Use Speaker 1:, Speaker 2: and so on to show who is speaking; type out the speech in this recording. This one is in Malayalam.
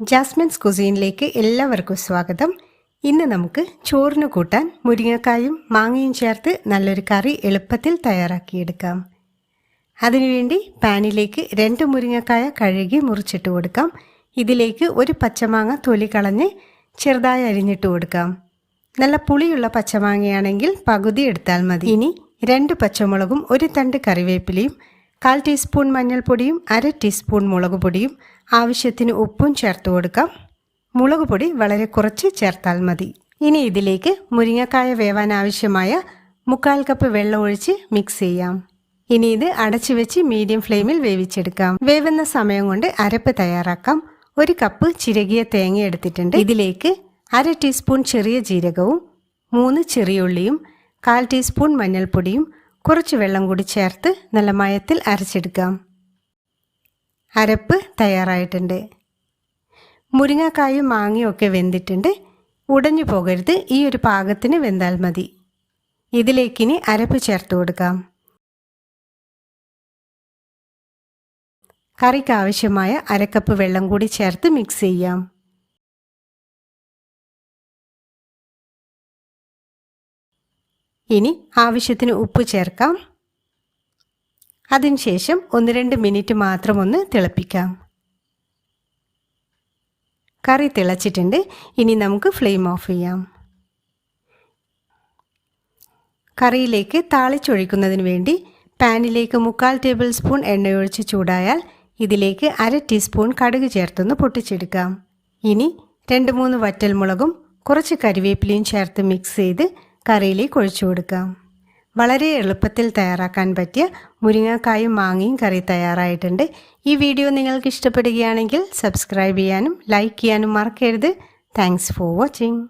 Speaker 1: ജാസ്മിൻസ് കുസീനിലേക്ക് എല്ലാവർക്കും സ്വാഗതം. ഇന്ന് നമുക്ക് ചോറിന് കൂട്ടാൻ മുരിങ്ങക്കായും മാങ്ങയും ചേർത്ത് നല്ലൊരു കറി എളുപ്പത്തിൽ തയ്യാറാക്കിയെടുക്കാം. അതിനുവേണ്ടി പാനിലേക്ക് രണ്ട് മുരിങ്ങക്കായ കഴുകി മുറിച്ചിട്ട് കൊടുക്കാം. ഇതിലേക്ക് ഒരു പച്ചമാങ്ങ തൊലി കളഞ്ഞ് ചെറുതായി അരിഞ്ഞിട്ട് കൊടുക്കാം. നല്ല പുളിയുള്ള പച്ചമാങ്ങയാണെങ്കിൽ പകുതി എടുത്താൽ മതി. ഇനി രണ്ട് പച്ചമുളകും ഒരു തണ്ട് കറിവേപ്പിലയും കാൽ ടീസ്പൂൺ മഞ്ഞൾപ്പൊടിയും അര ടീസ്പൂൺ മുളക് പൊടിയും ആവശ്യത്തിന് ഉപ്പും ചേർത്ത് കൊടുക്കാം. മുളക് പൊടി വളരെ കുറച്ച് ചേർത്താൽ മതി. ഇനി ഇതിലേക്ക് മുരിങ്ങക്കായ വേവാൻ ആവശ്യമായ മുക്കാൽ കപ്പ് വെള്ളം ഒഴിച്ച് മിക്സ് ചെയ്യാം. ഇനി ഇത് അടച്ചു വെച്ച് മീഡിയം ഫ്ലെയിമിൽ വേവിച്ചെടുക്കാം. വേവുന്ന സമയം കൊണ്ട് അരപ്പ് തയ്യാറാക്കാം. ഒരു കപ്പ് ചിരകിയ തേങ്ങ എടുത്തിട്ടുണ്ട്. ഇതിലേക്ക് അര ടീസ്പൂൺ ചെറിയ ജീരകവും മൂന്ന് ചെറിയുള്ളിയും കാൽ ടീസ്പൂൺ മഞ്ഞൾപ്പൊടിയും കുറച്ച് വെള്ളം കൂടി ചേർത്ത് നല്ല മയത്തിൽ അരച്ചെടുക്കാം. അരപ്പ് തയ്യാറായിട്ടുണ്ട്. മുരിങ്ങക്കായും മാങ്ങയും ഒക്കെ വെന്തിട്ടുണ്ട്. ഉടഞ്ഞു പോകരുത് ഈ ഒരു പാകത്തിന് വെന്താൽ മതി. ഇതിലേക്കിനി അരപ്പ് ചേർത്ത് കൊടുക്കാം. കറിക്ക് ആവശ്യമായ അരക്കപ്പ് വെള്ളം കൂടി ചേർത്ത് മിക്സ് ചെയ്യാം. ഇനി ആവശ്യത്തിന് ഉപ്പ് ചേർക്കാം. അതിനുശേഷം ഒന്ന് രണ്ട് മിനിറ്റ് മാത്രം ഒന്ന് തിളപ്പിക്കാം. കറി തിളച്ചിട്ടുണ്ട്. ഇനി നമുക്ക് ഫ്ലെയിം ഓഫ് ചെയ്യാം. കറിയിലേക്ക് താളിച്ചൊഴിക്കുന്നതിന് വേണ്ടി പാനിലേക്ക് മുക്കാൽ ടേബിൾ സ്പൂൺ എണ്ണയൊഴിച്ച് ചൂടായാൽ ഇതിലേക്ക് അര ടീസ്പൂൺ കടുക് ചേർത്തൊന്ന് പൊട്ടിച്ചെടുക്കാം. ഇനി രണ്ട് മൂന്ന് വറ്റൽമുളകും കുറച്ച് കരിവേപ്പിലയും ചേർത്ത് മിക്സ് ചെയ്ത് കറിയിലേക്ക് ഒഴിച്ചു കൊടുക്കാം വളരെ എളുപ്പത്തിൽ തയ്യാറാക്കാൻ പറ്റിയ മുരിങ്ങക്കായും മാങ്ങയും കറി തയ്യാറായിട്ടുണ്ട്. ഈ വീഡിയോ നിങ്ങൾക്ക് ഇഷ്ടപ്പെടുകയാണെങ്കിൽ സബ്സ്ക്രൈബ് ചെയ്യാനും ലൈക്ക് ചെയ്യാനും മറക്കരുത്. Thanks for watching